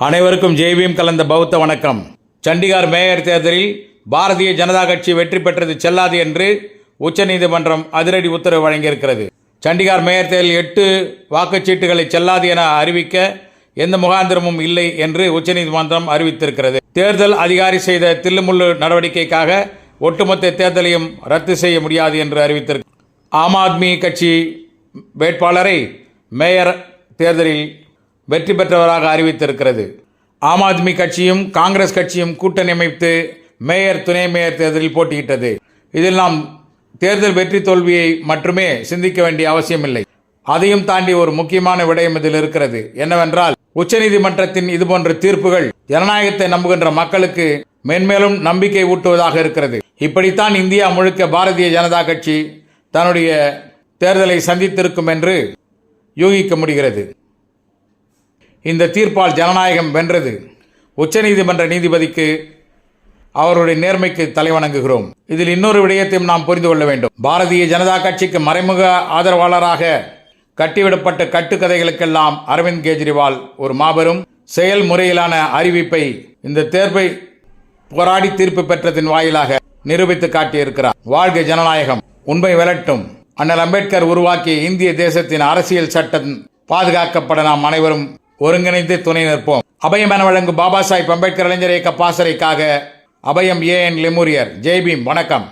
அனைவருக்கும் ஜெய்பீம் கலந்த பௌத்த வணக்கம். சண்டிகார் மேயர் தேர்தலில் பாரதிய ஜனதா கட்சி வெற்றி பெற்றது செல்லாது என்று உச்சநீதிமன்றம் அதிரடி உத்தரவு வழங்கியிருக்கிறது. சண்டிகார் மேயர் தேர்தலில் எட்டு வாக்குச்சீட்டுகளை செல்லாது என அறிவிக்க எந்த முகாந்திரமும் இல்லை என்று உச்சநீதிமன்றம் அறிவித்திருக்கிறது. தேர்தல் அதிகாரி செய்த தில்லுமுள்ளு நடவடிக்கைக்காக ஒட்டுமொத்த தேர்தலையும் ரத்து செய்ய முடியாது என்று அறிவித்திருக்கிறது ஆம் ஆத்மி கட்சி வேட்பாளரை மேயர் தேர்தலில் வெற்றி பெற்றவராக அறிவித்திருக்கிறது. ஆம் ஆத்மி கட்சியும் காங்கிரஸ் கட்சியும் கூட்டணி அமைத்து மேயர் துணை மேயர் தேர்தலில் போட்டியிட்டது. இதில் நாம் தேர்தல் வெற்றி தோல்வியை மட்டுமே சிந்திக்க வேண்டிய அவசியமில்லை. அதையும் தாண்டி ஒரு முக்கியமான விடயம் இதில் இருக்கிறது. என்னவென்றால் உச்சநீதிமன்றத்தின் இதுபோன்ற தீர்ப்புகள் ஜனநாயகத்தை நம்புகின்ற மக்களுக்கு மென்மேலும் நம்பிக்கை ஊட்டுவதாக இருக்கிறது. இப்படித்தான் இந்தியா முழுக்க பாரதிய ஜனதா கட்சி தன்னுடைய தேர்தலை சந்தித்திருக்கும் என்று யூகிக்க முடிகிறது. இந்த தீர்ப்பால் ஜனநாயகம் வென்றது. உச்சநீதிமன்ற நீதிபதிக்கு அவருடைய நேர்மைக்கு தலைவணங்குகிறோம் இதில் இன்னொரு விடயத்தையும் நாம் புரிந்து கொள்ள வேண்டும். பாரதிய ஜனதா கட்சிக்கு மறைமுக ஆதரவாளராக கட்டிவிடப்பட்ட கட்டுக்கதைகளுக்கெல்லாம் அரவிந்த் கெஜ்ரிவால் ஒரு மாபெரும் செயல்முறையிலான அறிவிப்பை இந்த தேர்வை போராடி தீர்ப்பு பெற்றதன் வாயிலாக நிரூபித்து காட்டியிருக்கிறார். வாழ்க ஜனநாயகம். உண்மை விரட்டும் அண்ணல் அம்பேத்கர் உருவாக்கிய இந்திய தேசத்தின் அரசியல் சட்டம் பாதுகாக்கப்பட நாம் அனைவரும் ஒருங்கிணைந்து துணை நிற்போம். அபயம் என வழங்கும் பாபா சாஹிப் அம்பேத்கர் இளைஞர் இயக்க பாசறைக்காக அபயம் ஏ என் லெமூரியர். ஜெய்பீம் வணக்கம்.